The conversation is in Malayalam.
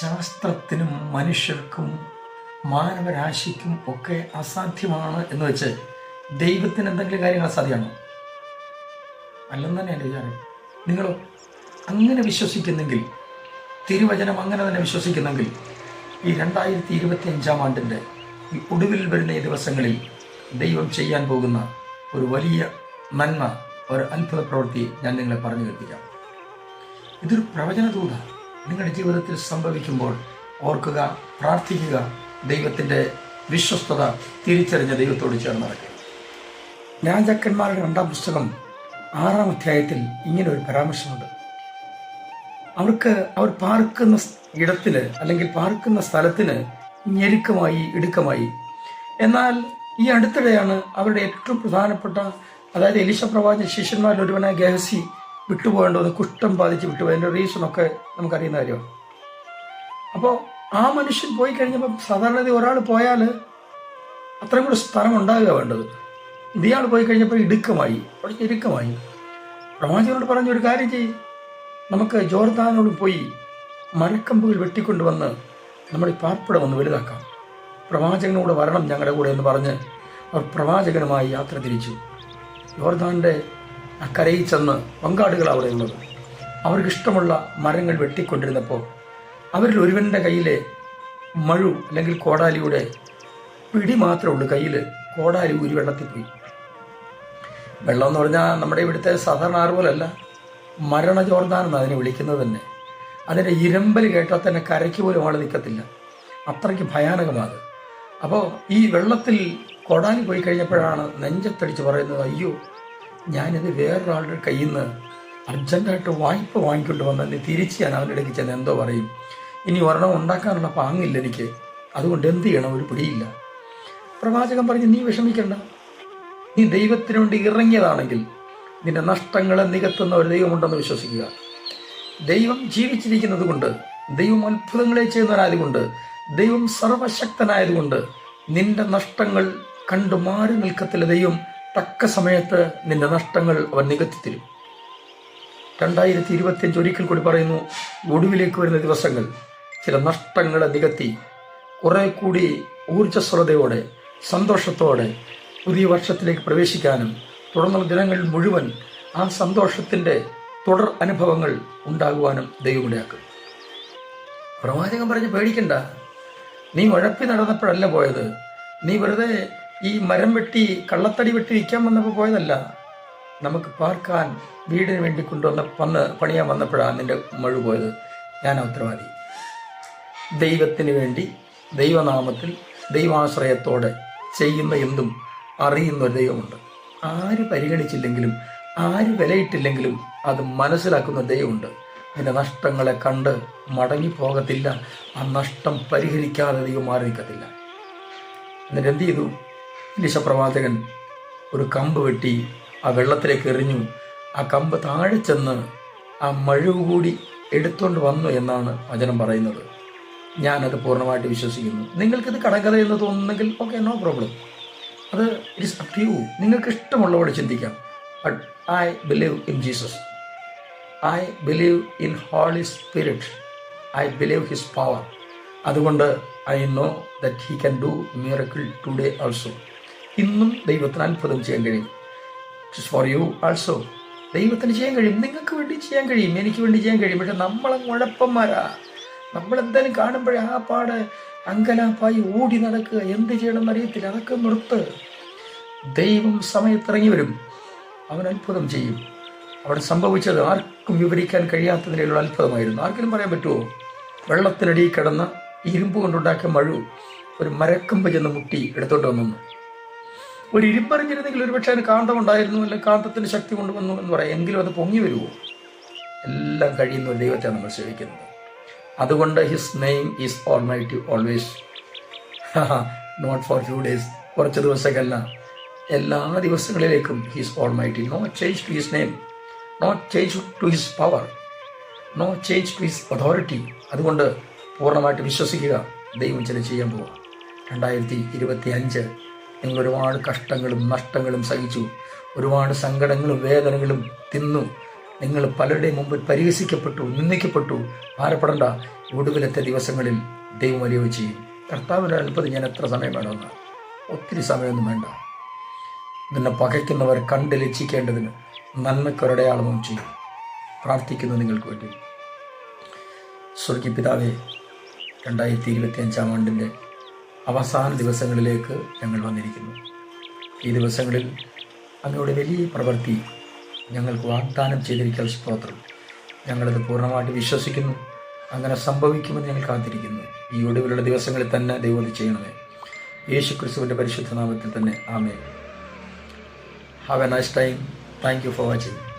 ശാസ്ത്രത്തിനും മനുഷ്യർക്കും മാനവരാശിക്കും ഒക്കെ അസാധ്യമാണ് എന്ന് വെച്ച് ദൈവത്തിന് എന്തെങ്കിലും കാര്യങ്ങൾ അസാധ്യമാണോ അല്ലെന്ന് തന്നെ എന്റെ വിചാരം. നിങ്ങളോ അങ്ങനെ വിശ്വസിക്കുന്നെങ്കിൽ തിരുവചനം അങ്ങനെ തന്നെ വിശ്വസിക്കുന്നെങ്കിൽ ഈ രണ്ടായിരത്തി ഇരുപത്തി അഞ്ചാം ആണ്ടിന്റെ ഈ ഒടുവിൽ വരുന്ന ഈ ദിവസങ്ങളിൽ ദൈവം ചെയ്യാൻ പോകുന്ന ഒരു വലിയ നന്മ ഒരു അത്ഭുത പ്രവൃത്തി ഞാൻ നിങ്ങളെ പറഞ്ഞു കേൾപ്പിക്കാം. ഇതൊരു പ്രവചനദൂത നിങ്ങളുടെ ജീവിതത്തിൽ സംഭവിക്കുമ്പോൾ ഓർക്കുക പ്രാർത്ഥിക്കുക ദൈവത്തിന്റെ വിശ്വസ്തത തിരിച്ചറിഞ്ഞ ദൈവത്തോട് ചേർന്ന് നടക്കുക. രാജാക്കന്മാരുടെ രണ്ടാം പുസ്തകം ആറാം അധ്യായത്തിൽ ഇങ്ങനെ ഒരു പരാമർശമുണ്ട്. അവർക്ക് അവർ പാർക്കുന്ന ഇടത്തിന് അല്ലെങ്കിൽ പാർക്കുന്ന സ്ഥലത്തിന് ഞെരുക്കമായി ഇടുക്കമായി. എന്നാൽ ഈ അടുത്തിടെയാണ് അവരുടെ ഏറ്റവും പ്രധാനപ്പെട്ട അതായത് എലിശ പ്രവാചക ശിഷ്യന്മാരിൽ ഒരുവനായ ഗഹസി വിട്ടുപോകേണ്ടത് കുഷ്ഠം ബാധിച്ച് വിട്ടുപോയതിന്റെ റീസണൊക്കെ നമുക്കറിയുന്ന കാര്യമാണ്. അപ്പോൾ ആ മനുഷ്യൻ പോയി കഴിഞ്ഞപ്പം സാധാരണ ഒരാൾ പോയാൽ അത്രയും കൂടി സ്ഥലം ഉണ്ടാകുക വേണ്ടത്. ഇയാൾ പോയി കഴിഞ്ഞപ്പോൾ ഇടുക്കമായി. അവിടെ ഇടുക്കമായി പ്രവാചകനോട് പറഞ്ഞ ഒരു കാര്യം ചെയ്യും. നമുക്ക് ജോർദാനോട് പോയി മരക്കമ്പുകൾ വെട്ടിക്കൊണ്ടുവന്ന് നമ്മുടെ ഈ പാർപ്പിടം ഒന്ന് വലുതാക്കാം. പ്രവാചകനോട് വരണം ഞങ്ങളുടെ കൂടെ എന്ന് പറഞ്ഞ് അവർ പ്രവാചകനുമായി യാത്ര തിരിച്ചു. ജോർദാന്റെ അക്കരയിൽ ചെന്ന് പങ്കാടുകളാണ് അവിടെയുള്ളത് അവർക്കിഷ്ടമുള്ള മരങ്ങൾ വെട്ടിക്കൊണ്ടിരുന്നപ്പോൾ അവരിൽ ഒരുവന്റെ കയ്യിലെ മഴു അല്ലെങ്കിൽ കോടാലിയുടെ പിടി മാത്രമേ ഉള്ളൂ കയ്യിൽ കോടാലി ഊരി വെള്ളത്തിൽ പോയി. വെള്ളം എന്ന് പറഞ്ഞാൽ നമ്മുടെ ഇവിടുത്തെ സാധാരണ ആറുപോലല്ല മരണ എന്ന് അതിനെ വിളിക്കുന്നത് തന്നെ. അതിന്റെ ഇരമ്പൽ കേട്ടാൽ തന്നെ കരയ്ക്ക് പോലും ആൾ നിൽക്കത്തില്ല അത്രയ്ക്ക് ഭയാനകമാണ് അപ്പോൾ ഈ വെള്ളത്തിൽ കൊടാലി പോയി കഴിഞ്ഞപ്പോഴാണ് നെഞ്ചത്തടിച്ച് പറയുന്നത് അയ്യോ ഞാനിത് വേറൊരാളുടെ കയ്യിൽ നിന്ന് അർജന്റായിട്ട് വായ്പ വാങ്ങിക്കൊണ്ട് വന്നതിന് തിരിച്ച് ഞാൻ അവന്റെ ഇടയ്ക്ക് ചെന്ന് എന്തോ പറയും. ഇനി ഒരെണ്ണം ഉണ്ടാക്കാനുള്ള പാങ്ങില്ല എനിക്ക്. അതുകൊണ്ട് എന്ത് ചെയ്യണം? ഒരു പിടിയില്ല. പ്രവാചകൻ പറഞ്ഞു നീ വിഷമിക്കണ്ട. നീ ദൈവത്തിനു വേണ്ടി ഇറങ്ങിയതാണെങ്കിൽ നിന്റെ നഷ്ടങ്ങളെ നികത്തുന്ന ഒരു ദൈവമുണ്ടെന്ന് വിശ്വസിക്കുക. ദൈവം ജീവിച്ചിരിക്കുന്നത് കൊണ്ട് ദൈവം അത്ഭുതങ്ങളെ ചെയ്യുന്നവരായതുകൊണ്ട് ദൈവം സർവശക്തനായതുകൊണ്ട് നിന്റെ നഷ്ടങ്ങൾ കണ്ടു മാറി നിൽക്കത്തില്ല ദൈവം. തക്ക സമയത്ത് നിന്റെ നഷ്ടങ്ങൾ അവൻ നികത്തി തരും രണ്ടായിരത്തി ഇരുപത്തിയഞ്ച് ഒരിക്കൽ കൂടി പറയുന്നു ഒടുവിലേക്ക് വരുന്ന ദിവസങ്ങൾ ചില നഷ്ടങ്ങളെ നികത്തി കുറെ കൂടി ഊർജസ്വലതയോടെ സന്തോഷത്തോടെ പുതിയ വർഷത്തിലേക്ക് പ്രവേശിക്കാനും തുടർന്നുള്ള ദിനങ്ങളിൽ മുഴുവൻ ആ സന്തോഷത്തിന്റെ തുടർ അനുഭവങ്ങൾ ഉണ്ടാകുവാനും ദൈവമിടയാക്കും പ്രവാചകൻ പറഞ്ഞ് പേടിക്കണ്ട. നീ ഉഴപ്പി നടന്നപ്പോഴല്ല പോയത്. നീ വെറുതെ ഈ മരം വെട്ടി കള്ളത്തടി വെട്ടി വിൽക്കാൻ വന്നപ്പോൾ പോയതല്ല. നമുക്ക് പാർക്കാൻ വീടിന് വേണ്ടി കൊണ്ടുവന്ന വന്ന് പണിയാൻ വന്നപ്പോഴാണ് നിന്റെ മഴ പോയത്. ഞാൻ ഉത്തരവാദി. ദൈവത്തിന് വേണ്ടി ദൈവനാമത്തിൽ ദൈവാശ്രയത്തോടെ ചെയ്യുന്ന എന്തും അറിയുന്ന ഒരു ദൈവമുണ്ട്. ആര് പരിഗണിച്ചില്ലെങ്കിലും ആര് വിലയിട്ടില്ലെങ്കിലും അത് മനസ്സിലാക്കുന്ന ദൈവമുണ്ട്. അതിന്റെ നഷ്ടങ്ങളെ കണ്ട് മടങ്ങി പോകത്തില്ല. ആ നഷ്ടം പരിഹരിക്കാതെ ദൈവം മാറി നിൽക്കത്തില്ല എന്നിട്ട് എന്ത് ചെയ്തു? ദിശപ്രവാചകൻ ഒരു കമ്പ് വെട്ടി ആ വെള്ളത്തിലേക്ക് എറിഞ്ഞു. ആ കമ്പ് താഴെ ചെന്ന് ആ മഴവ് കൂടി എടുത്തുകൊണ്ട് വന്നു എന്നാണ് വചനം പറയുന്നത്. ഞാനത് പൂർണമായിട്ട് വിശ്വസിക്കുന്നു. നിങ്ങൾക്കിത് കടകഥ എന്ന് തോന്നുന്നെങ്കിൽ ഓക്കെ നോ പ്രോബ്ലം അത് ഇറ്റ് ഇസ് അപ് യു നിങ്ങൾക്ക് ഇഷ്ടമുള്ളവോട് ചിന്തിക്കാം. But I believe in Jesus I believe in Holy Spirit I believe his power അതുകൊണ്ട് I know that he can do miracle today also ഇന്നും ദൈവത്തിന് അത്ഭുതം ചെയ്യാൻ കഴിയും. ഫോർ യു ആൾസോ ദൈവത്തിന് ചെയ്യാൻ കഴിയും. നിങ്ങൾക്ക് വേണ്ടി ചെയ്യാൻ കഴിയും. എനിക്ക് വേണ്ടി ചെയ്യാൻ കഴിയും. പക്ഷെ നമ്മളെ കുഴപ്പന്മാരാ നമ്മളെന്തായാലും കാണുമ്പോഴേ ആ പാട് അങ്കലാപ്പായി ഓടി നടക്കുക. എന്ത് ചെയ്യണം അറിയത്തില്ല. അതൊക്കെ നിർത്ത്. ദൈവം സമയത്തിറങ്ങി വരും. അവൻ അത്ഭുതം ചെയ്യും. അവിടെ സംഭവിച്ചത് ആർക്കും വിവരിക്കാൻ കഴിയാത്തതിനുള്ള അത്ഭുതമായിരുന്നു. ആർക്കെങ്കിലും പറയാൻ പറ്റുമോ വെള്ളത്തിനടിയിൽ കിടന്ന് ഇരുമ്പ് കൊണ്ടുണ്ടാക്കിയ മഴു ഒരു മരക്കമ്പ് ചെന്ന് മുട്ടി എടുത്തോണ്ട് വന്നു. ഒരു ഇരുമ്പറിഞ്ഞിരുന്നെങ്കിൽ ഒരുപക്ഷെ അതിന് കാന്തമുണ്ടായിരുന്നു അല്ലെങ്കിൽ കാന്തത്തിന്റെ ശക്തി കൊണ്ടുവന്നു എന്ന് പറയാം. എങ്കിലും അത് പൊങ്ങി വരുമോ എല്ലാം കഴിയുന്ന ദൈവത്തെ നമ്മൾ സേവിക്കുന്നത് അതുകൊണ്ട് his name is almighty always not for few days കുറച്ച് ദിവസമൊക്കെയല്ല എല്ലാ ദിവസങ്ങളിലേക്കും his almighty no change to his name no change to his power no change to his authority അതുകൊണ്ട് പൂർണമായിട്ട് വിശ്വസിക്കുക. ദൈവം ചില ചെയ്യാൻ പോവുക. രണ്ടായിരത്തി ഇരുപത്തി അഞ്ച് നിങ്ങൾ ഒരുപാട് കഷ്ടങ്ങളും നഷ്ടങ്ങളും സഹിച്ചു. ഒരുപാട് സങ്കടങ്ങളും വേദനകളും തിന്നു. നിങ്ങൾ പലരുടെയും മുമ്പിൽ പരിഹസിക്കപ്പെട്ടു നിന്ദിക്കപ്പെട്ടു. ഭാരപ്പെടേണ്ട. ഒടുവിലത്തെ ദിവസങ്ങളിൽ ദൈവം വലിയ ചെയ്യും. കർത്താവിന്റെ അല്പത് ഞാൻ എത്ര സമയം വേണമെന്ന്? ഒത്തിരി സമയമൊന്നും വേണ്ട. നിന്നെ പകയ്ക്കുന്നവർ കണ്ട് ലജ്ജിക്കേണ്ടതിന് നന്മയ്ക്കൊരടയാളവും ചെയ്യും. പ്രാർത്ഥിക്കുന്നു നിങ്ങൾക്ക് വേണ്ടി. സ്വർഗി പിതാവേ രണ്ടായിരത്തി ഇരുപത്തി അഞ്ചാം ആണ്ടിന്റെ അവസാന ദിവസങ്ങളിലേക്ക് ഞങ്ങൾ വന്നിരിക്കുന്നു. ഈ ദിവസങ്ങളിൽ അങ്ങയുടെ വലിയ പ്രവൃത്തി ഞങ്ങൾക്ക് വാഗ്ദാനം ചെയ്തിരിക്കാൻ സ്തോത്രം. ഞങ്ങളത് പൂർണമായിട്ട് വിശ്വസിക്കുന്നു. അങ്ങനെ സംഭവിക്കുമെന്ന് ഞങ്ങൾ കാത്തിരിക്കുന്നു. ഈ ഒടുവിലുള്ള ദിവസങ്ങളിൽ തന്നെ ദൈവം ചെയ്യണമേ. യേശു ക്രിസ്തുവിന്റെ പരിശുദ്ധ നാമത്തിൽ തന്നെ. ആമേ have a nice time thank you for watching